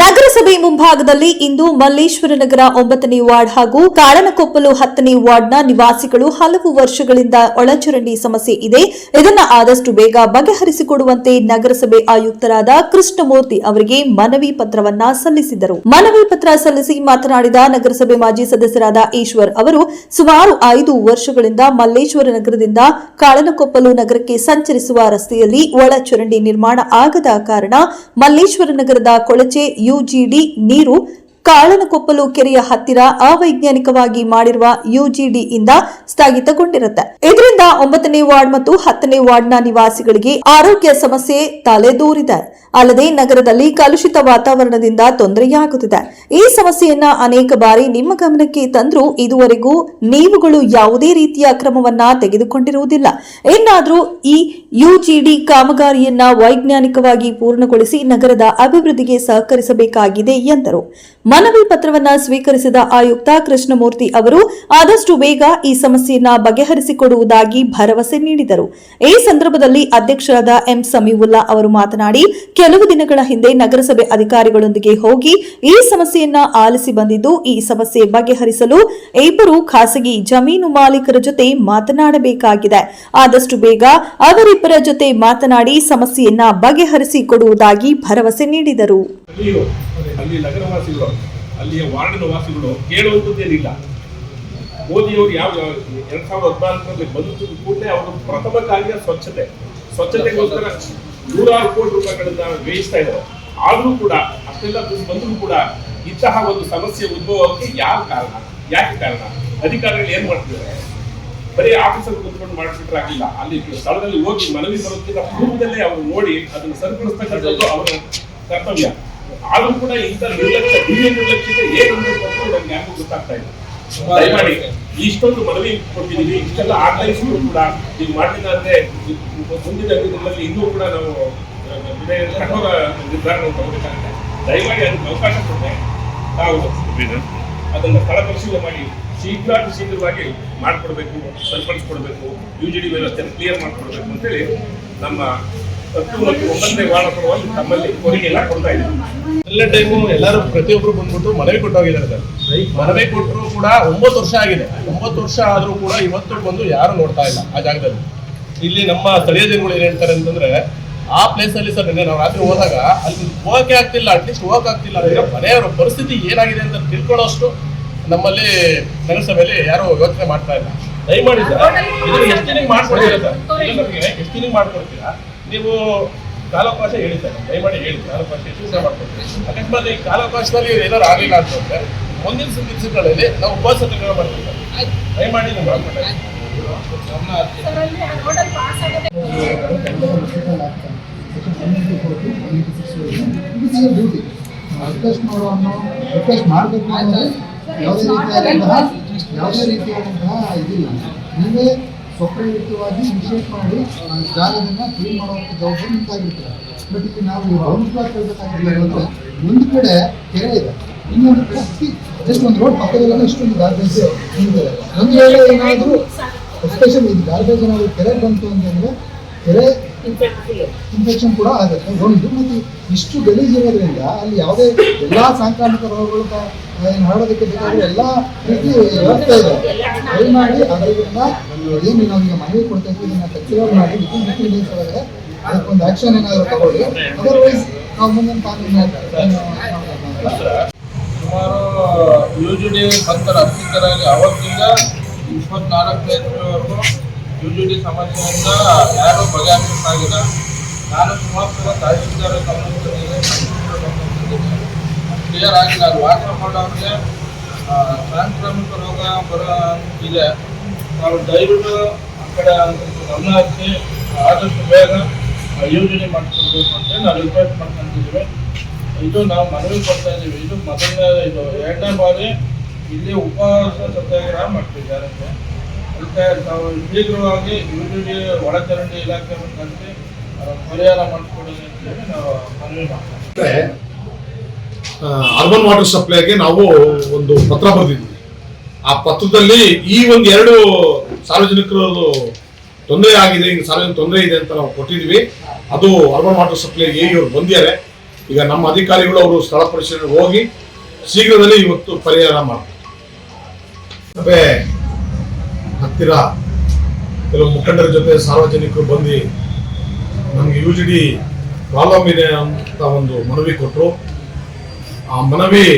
ನಗರಸಭೆ ಮುಂಭಾಗದಲ್ಲಿ ಇಂದು ಮಲ್ಲೇಶ್ವರ ನಗರ ಒಂಬತ್ತನೇ ವಾರ್ಡ್ ಹಾಗೂ ಕಾಳನಕೊಪ್ಪಲು ಹತ್ತನೇ ವಾರ್ಡ್ನ ನಿವಾಸಿಗಳು ಹಲವು ವರ್ಷಗಳಿಂದ ಒಳಚರಂಡಿ ಸಮಸ್ಯೆ ಇದೆ. ಇದನ್ನ ಆದಷ್ಟು ಬೇಗ ಬಗೆಹರಿಸಿಕೊಡುವಂತೆ ನಗರಸಭೆ ಆಯುಕ್ತರಾದ ಕೃಷ್ಣಮೂರ್ತಿ ಅವರಿಗೆ ಮನವಿ ಪತ್ರವನ್ನ ಸಲ್ಲಿಸಿದರು. ಮನವಿ ಪತ್ರ ಸಲ್ಲಿಸಿ ಮಾತನಾಡಿದ ನಗರಸಭೆ ಮಾಜಿ ಸದಸ್ಯರಾದ ಈಶ್ವರ್ ಅವರು, ಸುಮಾರು ಐದು ವರ್ಷಗಳಿಂದ ಮಲ್ಲೇಶ್ವರ ನಗರದಿಂದ ಕಾಳನಕೊಪ್ಪಲು ನಗರಕ್ಕೆ ಸಂಚರಿಸುವ ರಸ್ತೆಯಲ್ಲಿ ಒಳಚರಂಡಿ ನಿರ್ಮಾಣ ಆಗದ ಕಾರಣ ಮಲ್ಲೇಶ್ವರ ನಗರದ ಕೊಳಚೆ ಯುಜಿಡಿ ನೀರು ಕಾಳನಕೊಪ್ಪಲು ಕೆರೆಯ ಹತ್ತಿರ ಅವೈಜ್ಞಾನಿಕವಾಗಿ ಮಾಡಿರುವ ಯುಜಿಡಿ ಇಂದ ಸ್ಥಗಿತಗೊಂಡಿರುತ್ತೆ. ಇದರಿಂದ ಒಂಬತ್ತನೇ ವಾರ್ಡ್ ಮತ್ತು ಹತ್ತನೇ ವಾರ್ಡ್ನ ನಿವಾಸಿಗಳಿಗೆ ಆರೋಗ್ಯ ಸಮಸ್ಯೆ ತಲೆದೂರಿದೆ. ಅಲ್ಲದೆ ನಗರದಲ್ಲಿ ಕಲುಷಿತ ವಾತಾವರಣದಿಂದ ತೊಂದರೆಯಾಗುತ್ತಿದೆ. ಈ ಸಮಸ್ಯೆಯನ್ನ ಅನೇಕ ಬಾರಿ ನಿಮ್ಮ ಗಮನಕ್ಕೆ ತಂದರೂ ಇದುವರೆಗೂ ನೀವುಗಳು ಯಾವುದೇ ರೀತಿಯ ಕ್ರಮವನ್ನ ತೆಗೆದುಕೊಂಡಿರುವುದಿಲ್ಲ. ಇನ್ನಾದರೂ ಈ ಯುಜಿಡಿ ಕಾಮಗಾರಿಯನ್ನ ವೈಜ್ಞಾನಿಕವಾಗಿ ಪೂರ್ಣಗೊಳಿಸಿ ನಗರದ ಅಭಿವೃದ್ಧಿಗೆ ಸಹಕರಿಸಬೇಕಾಗಿದೆ ಎಂದರು. ಮನವಿ ಪತ್ರವನ್ನ ಸ್ವೀಕರಿಸಿದ ಆಯುಕ್ತ ಕೃಷ್ಣಮೂರ್ತಿ ಅವರು ಆದಷ್ಟು ಬೇಗ ಈ ಸಮಸ್ಯೆಯನ್ನ ಬಗೆಹರಿಸಿಕೊಡುವುದಾಗಿ ಭರವಸೆ ನೀಡಿದರು. ಈ ಸಂದರ್ಭದಲ್ಲಿ ಅಧ್ಯಕ್ಷರಾದ ಎಂ ಸಮೀವುಲ್ಲಾ ಅವರು ಮಾತನಾಡಿ, ಕೆಲವು ದಿನಗಳ ಹಿಂದೆ ನಗರಸಭೆ ಅಧಿಕಾರಿಗಳೊಂದಿಗೆ ಹೋಗಿ ಈ ಸಮಸ್ಯೆಯನ್ನ ಆಲಿಸಿ ಬಂದಿದ್ದು, ಈ ಸಮಸ್ಯೆ ಬಗೆಹರಿಸಲು ಇಬ್ಬರು ಖಾಸಗಿ ಜಮೀನು ಮಾಲೀಕರ ಜೊತೆ ಮಾತನಾಡಬೇಕಾಗಿದೆ. ಆದಷ್ಟು ಬೇಗ ಅವರಿಬ್ಬರ ಜೊತೆ ಮಾತನಾಡಿ ಸಮಸ್ಯೆಯನ್ನ ಬಗೆಹರಿಸಿಕೊಡುವುದಾಗಿ ಭರವಸೆ ನೀಡಿದರು. ಅಲ್ಲಿ ನಗರವಾಸಿಗಳು ಅಲ್ಲಿಯ ವಾರ್ಡ್ ವಾಸಿಗಳು ಕೇಳುವಂಥದ್ದೇನಿಲ್ಲ ಮೋದಿಯವರು ಯಾವ ಎರಡ್ ಸಾವಿರದ ಹದಿನಾಲ್ಕರಲ್ಲಿ ಬಂದು ಕೂಡಲೇ ಅವರು ಪ್ರಥಮ ಕಾರ್ಯ ಸ್ವಚ್ಛತೆ. ಸ್ವಚ್ಛತೆಗೋಸ್ಕರ ನೂರಾರು ಕೋಟಿ ರೂಪಾಯಿಗಳನ್ನ ವ್ಯಯಿಸ್ತಾ ಇದ್ದಾರೆ. ಆದರೂ ಕೂಡ, ಅಷ್ಟೆಲ್ಲ ಬಂದರೂ ಕೂಡ ಇಂತಹ ಒಂದು ಸಮಸ್ಯೆ ಉದ್ಭವಕ್ಕೆ ಯಾವ ಕಾರಣ? ಯಾಕೆ ಕಾರಣ? ಅಧಿಕಾರಿಗಳು ಏನ್ ಮಾಡ್ತಿದ್ದಾರೆ? ಬರೀ ಆಫೀಸರ್ ಕುತ್ಕೊಂಡು ಮಾಡಿಬಿಟ್ರೆ ಆಗಿಲ್ಲ. ಅಲ್ಲಿ ಸ್ಥಳದಲ್ಲಿ ಹೋಗಿ ಮನವಿ ಬರುತ್ತಿದ್ದ ಪೂರ್ವದಲ್ಲೇ ಅವರು ನೋಡಿ ಅದನ್ನು ಸರಿಪಡಿಸ್ತಕ್ಕಂಥದ್ದು ಅವರ ಕರ್ತವ್ಯ. ಆದ್ರೂ ಕೂಡ ಇಂಥ ನಿರ್ಲಕ್ಷ್ಯ ಹಿರಿಯ ನಿರ್ಲಕ್ಷ್ಯತೆ ಏನು ಯಾರಿಗೂ ಗೊತ್ತಾಗ್ತಾ ಇಲ್ಲ. ದಯಮಾಡಿ ಇಷ್ಟೊಂದು ಮನವಿ ಕೊಟ್ಟಿದ್ದೀವಿ ಇಷ್ಟೆಲ್ಲ ಆಗ್ರಹಿಸಿದ್ರು ಕೂಡ ನೀವು ಮಾಡಲಿಲ್ಲ ಅಂದ್ರೆ ಮುಂದಿನ ದಿನಗಳಲ್ಲಿ ಇನ್ನೂ ಕೂಡ ನಾವು ಕಠೋರ ನಿರ್ಧಾರವನ್ನು ತಗೋಬೇಕಾಗುತ್ತೆ ದಯಮಾಡಿ ಅದಕ್ಕೆ ಅವಕಾಶ ಕೊಟ್ಟೆ ತಾವು ಅದನ್ನು ಸ್ಥಳ ಪರಿಶೀಲನೆ ಮಾಡಿ ಶೀಘ್ರಾತಿ ಶೀಘ್ರವಾಗಿ ಮಾಡಿಕೊಡ್ಬೇಕು ಸರಿಪಡಿಸ್ಕೊಡ್ಬೇಕು ಯು ಜಿ ಡಿ ವ್ಯವಸ್ಥೆಯನ್ನು ಕ್ಲಿಯರ್ ಮಾಡಿಕೊಡ್ಬೇಕು ಅಂತೇಳಿ ನಮ್ಮ ಹತ್ತು ಮತ್ತು ಒಂಬತ್ತನೇ ವಾರ ಕೊಡುವಲ್ಲಿ ತಮ್ಮಲ್ಲಿ ಕೋರಿಕೆಯನ್ನ ಕೊಡ್ತಾ ಇದ್ದೀವಿ ಎಲ್ಲ ಟೈಮು ಎಲ್ಲರೂ ಪ್ರತಿಯೊಬ್ಬರು ಬಂದ್ಬಿಟ್ಟು ಮನವಿ ಕೊಟ್ಟು ಹೋಗಿದ್ದಾರೆ ಸರ್. ಮನವಿ ಕೊಟ್ಟರು ಕೂಡ ಒಂಬತ್ತು ವರ್ಷ ಆಗಿದೆ. ಒಂಬತ್ತು ವರ್ಷ ಆದರೂ ಕೂಡ ಇವತ್ತು ಬಂದು ಯಾರು ನೋಡ್ತಾ ಇಲ್ಲ ಆ ಜಾಗದಲ್ಲಿ. ಇಲ್ಲಿ ನಮ್ಮ ಸ್ಥಳೀಯ ಜನಗಳು ಏನ್ ಹೇಳ್ತಾರೆ ಅಂತಂದ್ರೆ, ಆ ಪ್ಲೇಸ್ ಅಲ್ಲಿ ಸರ್ ನಿನ್ನೆ ನಾವು ರಾತ್ರಿ ಹೋದಾಗ ಅಲ್ಲಿ ಹೋಗಕ್ಕೆ ಆಗ್ತಿಲ್ಲ ಅಟ್ಲೀಸ್ಟ್ ಹೋಗಕ್ ಆಗ್ತಿಲ್ಲ ಅಂದ್ರೆ ಮನೆಯವರ ಪರಿಸ್ಥಿತಿ ಏನಾಗಿದೆ ಅಂತ ತಿಳ್ಕೊಳ್ಳೋಷ್ಟು ನಮ್ಮಲ್ಲಿ ನಗರಸಭೆಯಲ್ಲಿ ಯಾರು ಯೋಚನೆ ಮಾಡ್ತಾ ಇಲ್ಲ. ದಯಮಾಡಿ ಸರ್ ಎಷ್ಟು ಮಾಡ್ಕೊಡ್ತೀರಾ ಸರ್? ಎಷ್ಟು ಮಾಡ್ಕೊಡ್ತೀರಾ? ನೀವು ಕಾಲಾವಕಾಶ ಹೇಳಿದ್ದಾರೆ ದಯಮಾಡಿ ಹೇಳಿ ಕಾಲಾವಕಾಶ ಎಷ್ಟು ಮಾಡ್ಕೊಳ್ತೀವಿ ಅಕಸ್ಮಾತ್ ಈ ಕಾಲಾವಕಾಶದಲ್ಲಿ ಏನಾದ್ರು ಆಗಲಿಲ್ಲ ಅಂತಂದ್ರೆ ಮುಂದಿನ ದಿವಸಗಳಲ್ಲಿ ನಾವು ಉಪವಾಸ ತಿಂಗಳ ಮಾಡ್ತೀವಿ. ದಯಮಾಡಿ ನೀವು ಮಾಡ್ಕೊಂಡ್ರೆ ಡ್ಯೂಟಿ ರಿಕ್ವೆಸ್ಟ್ ಮಾಡುವನ್ನು ರಿಕ್ವೆಸ್ಟ್ ಮಾಡಬೇಕು ಅಂದರೆ ಯಾವುದೇ ರೀತಿಯಾದಂತಹ ಯಾವುದೇ ರೀತಿಯಾದಂತಹ ಇದಿಲ್ಲ. ನೀವೇ ಸ್ವಪ್ರೇರಿತವಾಗಿ ನಿಷೇಧ ಮಾಡಿ ಜಾಗವನ್ನು ಕ್ಲೀನ್ ಮಾಡುವಂಥ ಜವಾಬ್ದಾರಿ ನಿಂತಾಗಿರ್ತಾರೆ ಬಟ್ ಇಲ್ಲಿ ನಾವು ಗೌರ್ಮೆಂಟ್ ಕೇಳಬೇಕಾಗಿಲ್ಲ ಅಂದರೆ ಒಂದು ಕಡೆ ಕೆರೆ ಇದೆ, ಇನ್ನೊಂದು ಕಡೆ ಜಸ್ಟ್ ಒಂದು ರೋಡ್ ಪಕ್ಕದಲ್ಲೆಲ್ಲ ಇಷ್ಟೊಂದು ಗಾರ್ಬೇಜ್ ನಿಂತಿದೆ ಒಂದು ವೇಳೆ ಏನಾದರೂ ಎಸ್ಪೆಷಲಿ ಇದು ಗಾರ್ಬೇಜ್ ಏನಾದರೂ ಕೆರೆ ಬಂತು ಅಂತಂದರೆ ಕೆರೆ ಇನ್ಫೆಕ್ಷನ್ ಕೂಡ ಆಗುತ್ತೆ. ಒಂದು ಮತ್ತು ಇಷ್ಟು ಗಲೀಜ್ ಇರೋದ್ರಿಂದ ಅಲ್ಲಿ ಯಾವುದೇ ಎಲ್ಲ ಸಾಂಕ್ರಾಮಿಕ ರೋಗಗಳು ಏನು ಹರಡೋದಕ್ಕೆ ಬೇಕಾದ್ರೆ ಎಲ್ಲ ರೀತಿ ವ್ಯವಸ್ಥೆ ಇದೆ. ದಯಮಾಡಿ ಅದರಿಂದ ಏನು ನಾವು ಈಗ ಮನವಿ ಕೊಡ್ತಾ ಇದ್ದೀವಿ ಇದನ್ನ ಕಚ್ಚಿರೋ ಮಾಡಿ ವಿತಿನ್ ಫಿಫ್ಟೀನ್ ಡೇಸ್ ಒಳಗಡೆ ಅದಕ್ಕೊಂದು ಆಕ್ಷನ್ ಏನಾದರೂ ತಗೊಳ್ಳಿ. ಅದರ್ವೈಸ್ ನಾವು ಮುಂದಿನ ಕಾನೂನು. ಸುಮಾರು ಯೋಜನೆ ಜಿ ಡಿ ಅವತ್ತಿಂದ ಇಪ್ಪತ್ನಾಲ್ಕು ಅವತ್ತಿಂದ ಇಪ್ಪತ್ನಾಲ್ಕನೇವರೆಗೂ ಯು ಜಿ ಡಿ ಸಮಸ್ಯೆಯಿಂದ ಯಾರೂ ಬಗೆಹರಿಸಲಾಗಿಲ್ಲ ನಾನು ಸುಮಾರು ಸಲ ತಹಸೀಲ್ದಾರ್ ಕ್ಲಿಯರ್ ಆಗಿಲ್ಲ. ಅದು ವಾಟರ್ ಆ, ಸಾಂಕ್ರಾಮಿಕ ರೋಗ ಬರೋ ಇದೆ. ನಾವು ದಯವಿಟ್ಟು ಆ ಕಡೆ ಗಮನ ಹರಿಸಿ ಆದಷ್ಟು ಬೇಗ ಯೋಜನೆ ಮಾಡಿಕೊಳ್ಬೇಕು ಅಂತ ನಾವು ರಿಕ್ವೆಸ್ಟ್ ಮಾಡ್ಕೊಂಡಿದ್ದೀವಿ ಇದು ನಾವು ಮನವಿ ಕೊಡ್ತಾ ಇದ್ದೀವಿ. ಇದು ಮೊದಲನೇ ಇದು ಎರಡನೇ ಬಾರಿ ಇಲ್ಲಿ ಉಪವಾಸ ಸತ್ಯಾಗ್ರಹ ಮಾಡ್ತಿದ್ದಾರೆ ಅದಕ್ಕೆ ತಾವು ಶೀಘ್ರವಾಗಿ ಯುನಿಟಿ ಒಳಚರಂಡಿ ಇಲಾಖೆ ಕರೆಸಿ ಪರಿಹಾರ ಮಾಡಿಕೊಡಿ ಅಂತೇಳಿ ನಾವು ಮನವಿ ಅರ್ಬನ್ ವಾಟರ್ ಸಪ್ಲೈಗೆ ನಾವು ಒಂದು ಪತ್ರ ಬರೆದಿದ್ವಿ. ಆ ಪತ್ರದಲ್ಲಿ ಈ ಒಂದು ಎರಡು ಸಾರ್ವಜನಿಕರದು ತೊಂದರೆ ಆಗಿದೆ, ಈಗ ಸಾರ್ವಜನಿಕ ತೊಂದರೆ ಇದೆ ಅಂತ ನಾವು ಕೊಟ್ಟಿದ್ವಿ. ಅದು ಅರ್ಬನ್ ವಾಟರ್ ಸಪ್ಲೈ ಹೇಗೆ ಇವ್ರು ಬಂದಿದ್ದಾರೆ. ಈಗ ನಮ್ಮ ಅಧಿಕಾರಿಗಳು ಅವರು ಸ್ಥಳ ಪರಿಶೀಲನೆ ಹೋಗಿ ಶೀಘ್ರದಲ್ಲಿ ಇವತ್ತು ಪರಿಹಾರ ಮಾಡ್ತಾರೆ. ಹತ್ತಿರ ಕೆಲವು ಮುಖಂಡರ ಜೊತೆ ಸಾರ್ವಜನಿಕರು ಬಂದು ನಮಗೆ ಯು ಜಿ ಡಿ ಪ್ರಾಬ್ಲಮ್ ಇದೆ ಅಂತ ಒಂದು ಮನವಿ ಕೊಟ್ಟರು ಆ ಮನವಿ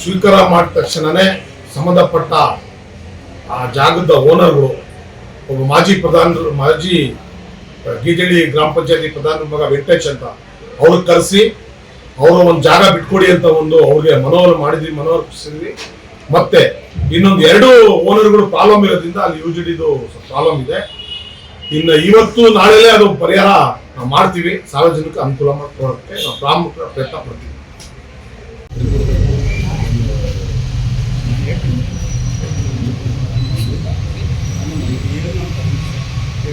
ಸ್ವೀಕಾರ ಮಾಡಿದ ತಕ್ಷಣನೇ ಸಂಬಂಧಪಟ್ಟ ಆ ಜಾಗದ ಓನರ್ಗಳು ಒಬ್ಬ ಮಾಜಿ ಪ್ರಧಾನ ಮಾಜಿ ಗಿಜಳಿ ಗ್ರಾಮ ಪಂಚಾಯತಿ ಪ್ರಧಾನ ಮಗ ವೆಂಕಟೇಶ್ ಅಂತ ಅವ್ರಿಗೆ ಕರೆಸಿ, ಅವರು ಒಂದು ಜಾಗ ಬಿಟ್ಕೊಡಿ ಅಂತ ಒಂದು ಅವ್ರಿಗೆ ಮನೋವರ ಮಾಡಿದ್ವಿ ಮನವೊಲಿಸಿದ್ವಿ ಮತ್ತೆ ಇನ್ನೊಂದು ಎರಡು ಓನರ್ಗಳು ಪ್ರಾಬ್ಲಮ್ ಇರೋದ್ರಿಂದ ಅಲ್ಲಿ ಯು ಜಿ ಡಿದು ಪ್ರಾಬ್ಲಮ್ ಇದೆ. ಇನ್ನು ಇವತ್ತು ನಾಳೆಲೇ ಅದು ಪರಿಹಾರ ನಾವು ಮಾಡ್ತೀವಿ. ಸಾರ್ವಜನಿಕ ಅನುಕೂಲ ಮಾಡ್ಕೊಡೋಕ್ಕೆ ನಾವು ಪ್ರಾಮುಖ್ಯ ಪ್ರಯತ್ನ ಪಡ್ತೀವಿ.